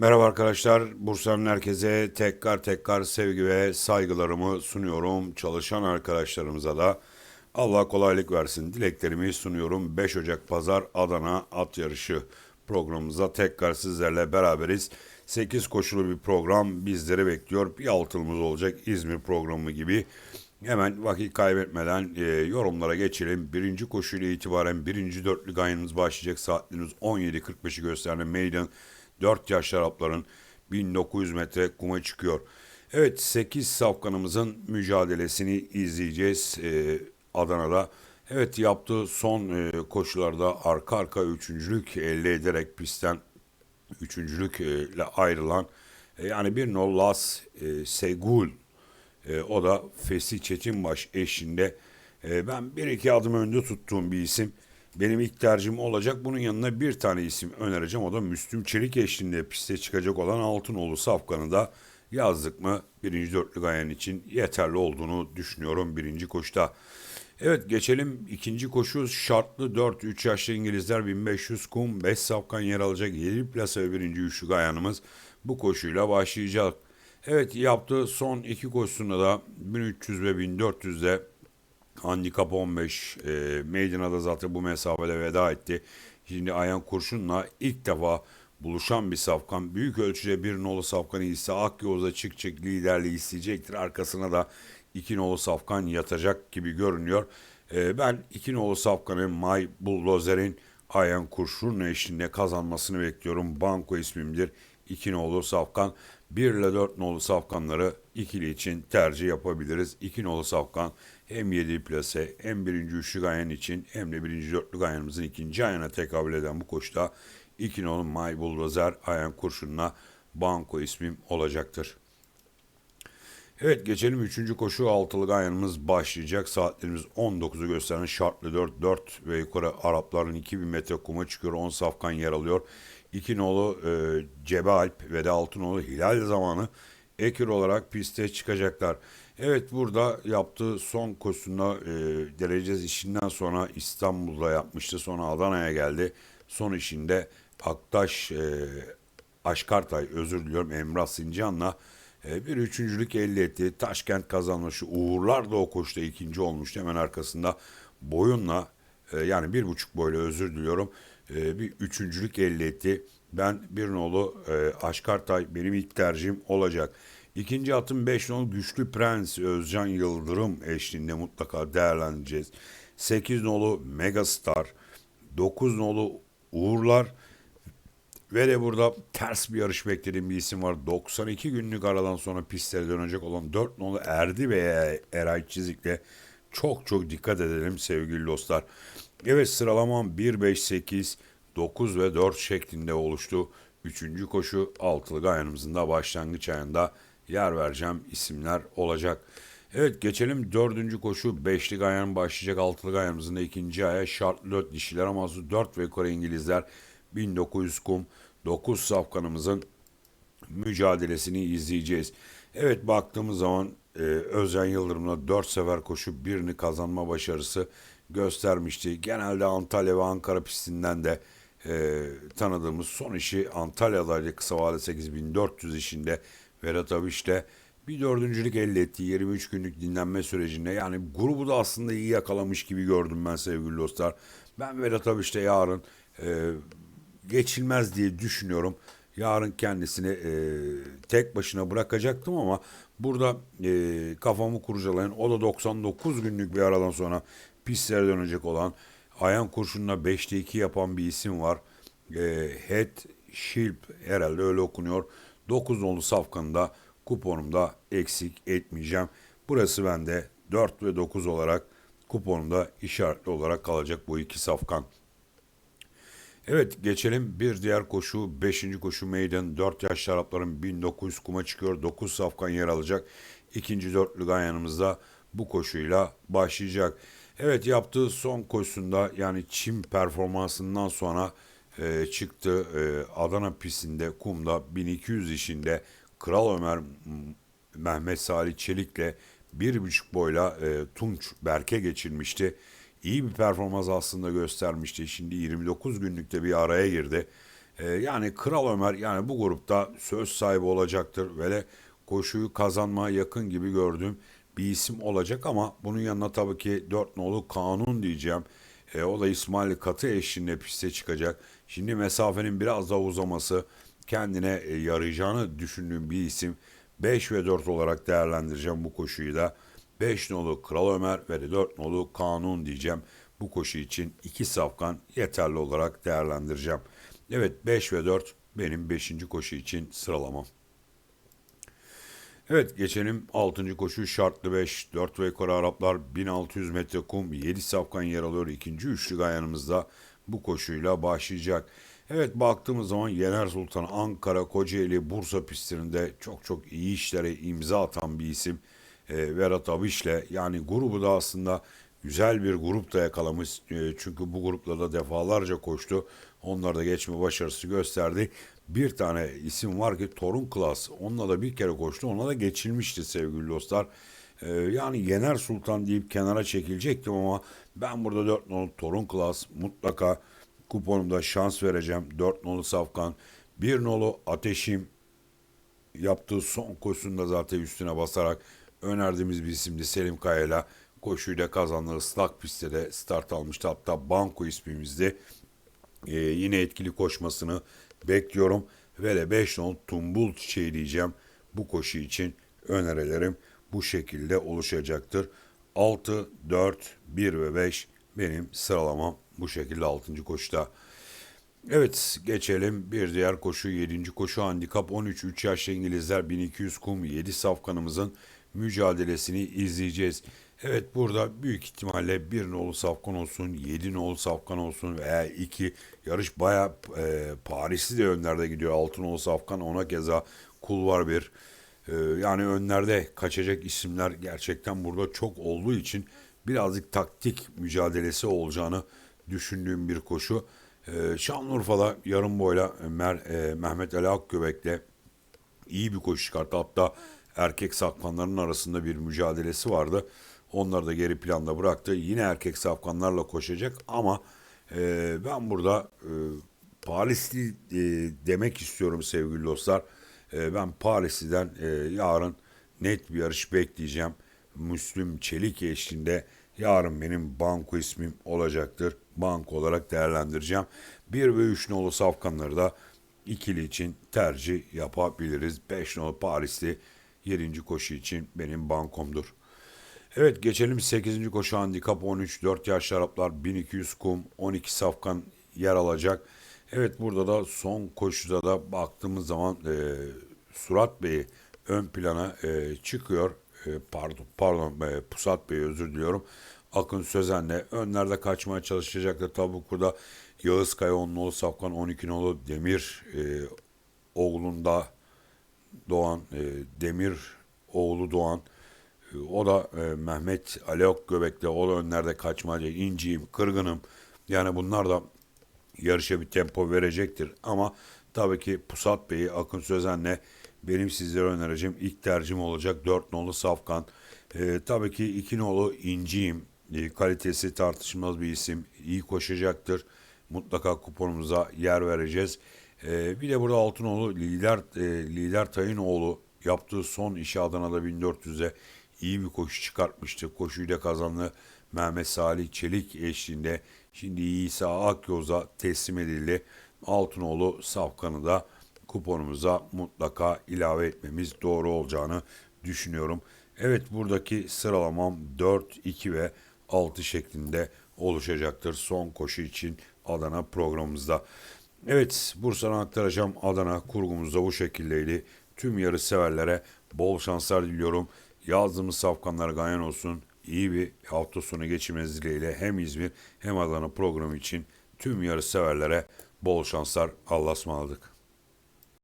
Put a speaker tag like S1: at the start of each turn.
S1: Merhaba arkadaşlar. Bursa'nın herkese tekrar tekrar sevgi ve saygılarımı sunuyorum. Çalışan arkadaşlarımıza da Allah kolaylık versin. Dileklerimi sunuyorum. 5 Ocak Pazar Adana At Yarışı programımıza tekrar sizlerle beraberiz. 8 koşulu bir program bizleri bekliyor. Bir altılımız olacak İzmir programı gibi. Hemen vakit kaybetmeden e, yorumlara geçelim. Birinci koşuyla itibaren birinci dörtlü gayemiz başlayacak. Saatlerimiz 17.45'i gösteren Maiden 4 yaş Arapların 1900 metre kuma çıkıyor. Evet 8 safkanımızın mücadelesini izleyeceğiz e, Adana'da. Evet yaptığı son e, koşularda arka arka üçüncülük elde ederek pistten üçüncülükle ayrılan e, yani bir nol Las e, Segul e, o da Fesi Çetinbaş eşinde e, ben bir iki adım önde tuttuğum bir isim. Benim ilk tercihim olacak. Bunun yanına bir tane isim önereceğim. O da Müslüm Çelik eşliğinde piste çıkacak olan Altınoğlu Safkan'ı da yazdık mı birinci dörtlü gayen için yeterli olduğunu düşünüyorum birinci koşta. Evet geçelim ikinci koşu şartlı 4-3 yaşlı İngilizler 1500 kum 5 safkan yer alacak 7 plasa ve birinci üçlü gayanımız bu koşuyla başlayacak. Evet yaptığı son iki koşusunda da 1300 ve 1400'de Handikap 15. E, Meydan'a da zaten bu mesafede veda etti. Şimdi Ayhan Kurşun'la ilk defa buluşan bir safkan. Büyük ölçüde bir nolu safkanı ise Akyoz'da çıkacak liderliği isteyecektir. Arkasına da iki nolu safkan yatacak gibi görünüyor. E, ben iki nolu safkanın May Bulldozer'in Ayhan Kurşun eşliğinde kazanmasını bekliyorum. Banko ismimdir. İki nolu safkan. 1 ile 4 nolu safkanları ikili için tercih yapabiliriz. 2 nolu safkan hem 7 plase hem birinci üçlü gayen için hem de birinci dörtlü gayanımızın ikinci ayağına tekabül eden bu koşuda 2 nolu May Bulldozer ayan kurşununa banko ismim olacaktır. Evet geçelim 3. koşu altılı gayanımız başlayacak. Saatlerimiz 19'u gösteren şartlı 4 4 ve yukarı Arapların 2000 metre kuma çıkıyor. 10 safkan yer alıyor. 2 nolu e, Cebe Alp ve de 6 nolu Hilal zamanı ekür olarak piste çıkacaklar. Evet burada yaptığı son koşusunda e, derecez işinden sonra İstanbul'da yapmıştı. Sonra Adana'ya geldi. Son işinde Aktaş e, Aşkartay özür diliyorum Emrah Sincan'la e, bir üçüncülük elde etti. Taşkent kazanmışı. Uğurlar da o koşuda ikinci olmuştu. Hemen arkasında boyunla e, yani bir buçuk boyla özür diliyorum e, bir üçüncülük elde etti. Ben bir nolu e, Aşkartay benim ilk tercihim olacak. İkinci atım 5 nolu Güçlü Prens Özcan Yıldırım eşliğinde mutlaka değerlendireceğiz. 8 nolu Megastar, 9 nolu Uğurlar ve de burada ters bir yarış beklediğim bir isim var. 92 günlük aradan sonra pistlere dönecek olan 4 nolu Erdi ve Eray Çizik'le çok çok dikkat edelim sevgili dostlar. Evet sıralamam 1, 5, 8, 9 ve 4 şeklinde oluştu. Üçüncü koşu altılı gayanımızın da başlangıç ayında yer vereceğim isimler olacak. Evet geçelim dördüncü koşu. Beşli gayan başlayacak. Altılı gayanımızın da ikinci aya şartlı dört dişiler ama 4 ve yukarı İngilizler 1900 kum 9 safkanımızın mücadelesini izleyeceğiz. Evet baktığımız zaman e, Özcan Yıldırım'la 4 sefer koşu birini kazanma başarısı göstermişti. Genelde Antalya ve Ankara pistinden de e, tanıdığımız son işi Antalya'daydı kısa vade 8400 işinde Vedat Abiş'te bir dördüncülük elde etti 23 günlük dinlenme sürecinde. Yani grubu da aslında iyi yakalamış gibi gördüm ben sevgili dostlar. Ben Vedat Abiş'te yarın e, geçilmez diye düşünüyorum. Yarın kendisini e, tek başına bırakacaktım ama burada e, kafamı kurcalayan o da 99 günlük bir aradan sonra pistlere dönecek olan Ayan kurşununa 5'te 2 yapan bir isim var. E, Head Shilp herhalde öyle okunuyor. 9 nolu safkanında kuponumda eksik etmeyeceğim. Burası bende 4 ve 9 olarak kuponumda işaretli olarak kalacak bu iki safkan. Evet geçelim bir diğer koşu 5. koşu meydan 4 yaş şarapların 1900 kuma çıkıyor 9 safkan yer alacak. İkinci dörtlü ganyanımızda bu koşuyla başlayacak. Evet yaptığı son koşusunda yani çim performansından sonra e, çıktı e, Adana pistinde kumda 1200 işinde Kral Ömer Mehmet Salih Çelik'le bir buçuk boyla e, Tunç Berke geçirmişti. İyi bir performans aslında göstermişti. Şimdi 29 günlükte bir araya girdi. Ee, yani Kral Ömer yani bu grupta söz sahibi olacaktır ve de koşuyu kazanmaya yakın gibi gördüğüm bir isim olacak ama bunun yanına tabii ki 4 nolu Kanun diyeceğim. E, o da İsmail Katı eşliğinde piste çıkacak. Şimdi mesafenin biraz daha uzaması kendine e, yarayacağını düşündüğüm bir isim. 5 ve 4 olarak değerlendireceğim bu koşuyu da. 5 nolu Kral Ömer ve de 4 nolu Kanun diyeceğim. Bu koşu için 2 safkan yeterli olarak değerlendireceğim. Evet 5 ve 4 benim 5. koşu için sıralamam. Evet geçelim 6. koşu şartlı 5. 4 ve yukarı Araplar 1600 metre kum 7 safkan yer alıyor. ikinci üçlü gayanımızda bu koşuyla başlayacak. Evet baktığımız zaman Yener Sultan Ankara, Kocaeli, Bursa pistlerinde çok çok iyi işlere imza atan bir isim. E, Verat Abiş'le yani grubu da aslında güzel bir grup da yakalamış. E, çünkü bu gruplarda defalarca koştu. Onlar da geçme başarısı gösterdi. Bir tane isim var ki Torun Klas. Onunla da bir kere koştu. Ona da geçilmişti sevgili dostlar. Ee, yani Yener Sultan deyip kenara çekilecektim ama ben burada 4 nolu Torun Klas mutlaka kuponumda şans vereceğim. 4 nolu Safkan, 1 nolu Ateşim yaptığı son koşusunda zaten üstüne basarak önerdiğimiz bir isimdi Selim Kaya'yla koşuyla kazandığı ıslak pistte de start almıştı. Hatta Banko ismimizdi. Ee, yine etkili koşmasını bekliyorum. Ve de 5 non tumbul çiçeği diyeceğim. Bu koşu için önerilerim bu şekilde oluşacaktır. 6, 4, 1 ve 5 benim sıralamam bu şekilde 6. koşuda. Evet geçelim bir diğer koşu 7. koşu handikap 13 3 yaşlı İngilizler 1200 kum 7 safkanımızın mücadelesini izleyeceğiz. Evet burada büyük ihtimalle bir nolu safkan olsun, yedi nolu safkan olsun veya iki yarış baya e, Parisli de önlerde gidiyor. Altı nolu safkan ona keza kulvar bir. E, yani önlerde kaçacak isimler gerçekten burada çok olduğu için birazcık taktik mücadelesi olacağını düşündüğüm bir koşu. E, Şanlıurfa'da yarım boyla Mer, e, Mehmet Ali Akgöbek'le iyi bir koşu çıkarttı. Hatta erkek safkanların arasında bir mücadelesi vardı. Onları da geri planda bıraktı. Yine erkek safkanlarla koşacak ama e, ben burada e, Parisli e, demek istiyorum sevgili dostlar. E, ben Parisli'den e, yarın net bir yarış bekleyeceğim. Müslüm Çelik eşliğinde yarın benim banko ismim olacaktır. Banko olarak değerlendireceğim. 1 ve 3 nolu safkanları da ikili için tercih yapabiliriz. 5 nolu Parisli 7. koşu için benim bankomdur. Evet geçelim 8. koşu handikap 13 4 yaşlı Araplar 1200 kum 12 safkan yer alacak. Evet burada da son koşuda da baktığımız zaman e, Surat Bey ön plana e, çıkıyor. E, pardon pardon e, Pusat Bey özür diliyorum. Akın Sözen'le önlerde kaçmaya çalışacaktır. Tabi burada Yağız Kaya 10 nolu Safkan 12 nolu Demir e, oğlunda Doğan e, Demir oğlu Doğan o da e, Mehmet Ali Göbek'te o da önlerde kaçmacı inciyim kırgınım. Yani bunlar da yarışa bir tempo verecektir. Ama tabii ki Pusat Bey'i Akın Sözen'le benim sizlere önereceğim ilk tercihim olacak 4 nolu Safkan. E, tabii ki 2 nolu inciyim. E, kalitesi tartışılmaz bir isim. İyi koşacaktır. Mutlaka kuponumuza yer vereceğiz. Ee, bir de burada Altınoğlu lider e, lider Tayınoğlu yaptığı son işi Adana'da 1400'e iyi bir koşu çıkartmıştı. Koşuyu da kazandı Mehmet Salih Çelik eşliğinde. Şimdi İsa Akyoz'a teslim edildi. Altınoğlu Safkan'ı da kuponumuza mutlaka ilave etmemiz doğru olacağını düşünüyorum. Evet buradaki sıralamam 4, 2 ve 6 şeklinde oluşacaktır son koşu için Adana programımızda. Evet Bursa'dan aktaracağım Adana kurgumuz da bu şekildeydi. Tüm yarış severlere bol şanslar diliyorum. Yazdığımız safkanlar ganyan olsun. İyi bir hafta sonu geçirmeniz dileğiyle hem İzmir hem Adana programı için tüm yarış severlere bol şanslar. Allah'a ısmarladık.